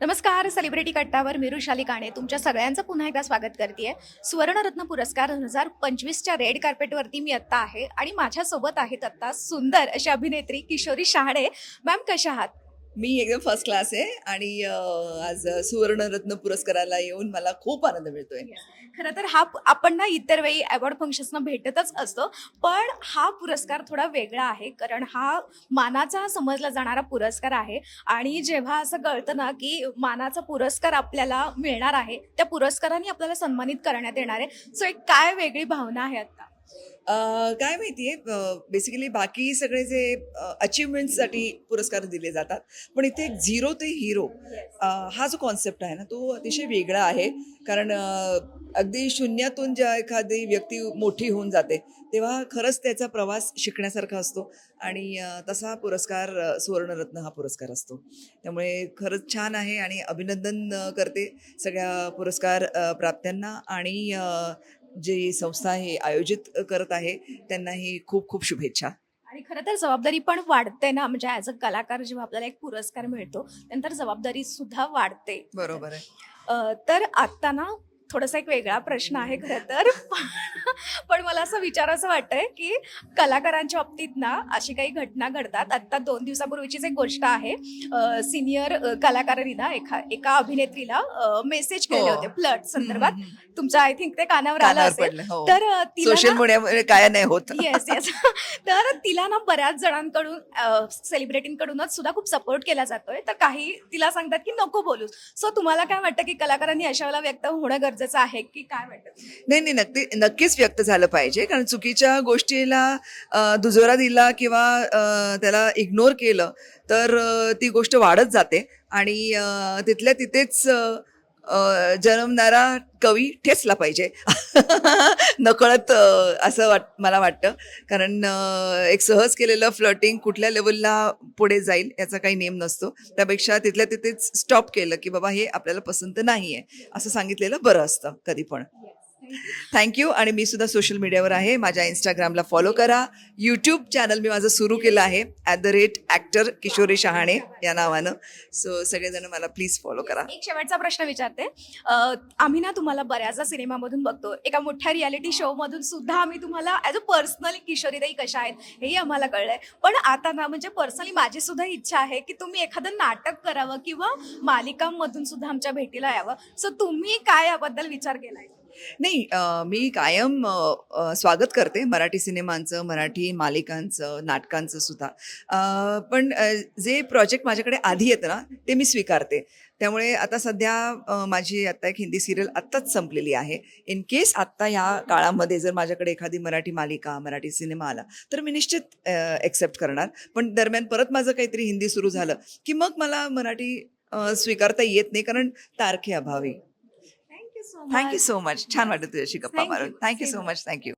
नमस्कार सेलिब्रिटी कट्टावर मी रुशाली काणे. तुमच्या सगळ्यांचं पुन्हा एकदा स्वागत करते सुवर्णरत्न पुरस्कार दोन हजार पंचवीसच्या रेड कार्पेटवरती मी आत्ता आहे आणि माझ्यासोबत आहेत आत्ता सुंदर अशी अभिनेत्री किशोरी शहाणे. मॅम कशा आहात? मी एकदम फर्स्ट क्लास आहे आणि आज सुवर्णरत्न पुरस्काराला येऊन मला खूप आनंद मिळतोय. खरं तर हा आपण ना इतर वेळी अवॉर्ड फंक्शन्सना भेटतच असतो पण हा पुरस्कार थोडा वेगळा आहे कारण हा मानाचा समजला जाणारा पुरस्कार आहे आणि जेव्हा असं कळतं ना की मानाचा पुरस्कार आपल्याला मिळणार आहे त्या पुरस्काराने आपल्याला सन्मानित करण्यात येणार आहे. सो एक काय वेगळी भावना आहे आता अं, काय माहितीये बेसिकली बाकी सगळे जे अचिव्हमेंटसाठी पुरस्कार दिले जातात. पण इथे एक झिरो ते हिरो हा जो कॉन्सेप्ट आहे ना तो अतिशय वेगळा आहे. कारण अगदी शून्यातून ज्या एखादी व्यक्ती मोठी होऊन जाते तेव्हा खरंच त्याचा प्रवास शिकण्यासारखा असतो. आणि तसा हा पुरस्कार सुवर्णरत्न हा पुरस्कार असतो. त्यामुळे खरंच छान आहे आणि अभिनंदन करते सगळ्या पुरस्कार प्राप्त्यांना. आणि जी संस्था हे आयोजित करत आहे त्यांनाही खूप खूप शुभेच्छा. आणि खरं तर जबाबदारी पण वाढते ना म्हणजे ॲज अ कलाकार जेव्हा आपल्याला एक पुरस्कार मिळतो त्यानंतर जबाबदारी सुद्धा वाढते. बरोबर आहे. तर आत्ता ना थोडासा एक वेगळा प्रश्न आहे खरं तर. पण मला असं विचारायचं वाटतंय की कलाकारांच्या बाबतीत ना अशी काही घटना घडतात. आत्ता दोन दिवसापूर्वीचीच एक गोष्ट आहे. सिनियर कलाकारांनी ना एका एका अभिनेत्रीला मेसेज केले हो. होते फ्लड संदर्भात. तुमच्या आय थिंक ते कानावर आलं असेल. हो. तर तिला काय नाही होत. येस येस तर तिला ना बऱ्याच जणांकडून सेलिब्रिटींकडूनच सुद्धा खूप सपोर्ट केला जातोय. तर काही तिला सांगतात की नको बोलूस. सो तुम्हाला काय वाटतं की कलाकारांनी अशा वेळेला व्यक्त होणं गरजेचं आहे की काय वाटत नाही नाही नक्की नक्कीच व्यक्त झालं पाहिजे. कारण चुकीच्या गोष्टीला दुजोरा दिला किंवा त्याला इग्नोर केलं तर ती गोष्ट वाढत जाते. आणि तिथल्या तिथेच जन्मणारा कवी ठेचला पाहिजे. नकळत असं वाट मला वाटतं. कारण एक सहज केलेलं फ्लटिंग कुठल्या लेवलला पुढे जाईल याचा काही नेम नसतो. त्यापेक्षा तिथल्या तिथेच स्टॉप केलं की बाबा हे आपल्याला पसंत नाही आहे असं सांगितलेलं बरं असतं कधी पण. थँक्यू आणि मी सुद्धा सोशल मीडियावर आहे. माझ्या इंस्टाग्रामला फॉलो करा. यूट्यूब चॅनल मी माझं सुरू केलं आहे. At the rate actor Kishori Shahane या नावानं. सो सगळेजण मला प्लीज फॉलो करा. एक शेवटचा प्रश्न विचारते. अ, आम्ही ना तुम्हाला बऱ्याचदा सिनेमामधून बघतो. एका मोठ्या रियालिटी शो मधून सुद्धा आम्ही तुम्हाला ॲज अ पर्सनली किशोरीताई कशा आहेत हेही आम्हाला कळलंय. पण आता ना म्हणजे पर्सनली माझी सुद्धा इच्छा आहे की तुम्ही एखादं नाटक करावं किंवा मालिकांमधून सुद्धा आमच्या भेटीला यावं. सो तुम्ही काय याबद्दल विचार केलाय? नाही मी कायम स्वागत करते मराठी सिनेमांचं मराठी मालिकांचं नाटकांचं सुद्धा. पण जे प्रोजेक्ट माझ्याकडे आधी येतं ना ते मी स्वीकारते. त्यामुळे आता सध्या माझी आत्ता एक हिंदी सिरियल आत्ताच संपलेली आहे. इन केस आत्ता ह्या काळामध्ये जर माझ्याकडे एखादी मराठी मालिका मराठी सिनेमा आला तर मी निश्चित एक्सेप्ट करणार. पण दरम्यान परत माझं काहीतरी हिंदी सुरू झालं की मग मला मराठी स्वीकारता येत नाही कारण तारखे अभावी. Thank you so thank you so much छान वाटत तुझ्याशी गप्पा Thank you. मारून thank you Same so here. Much thank you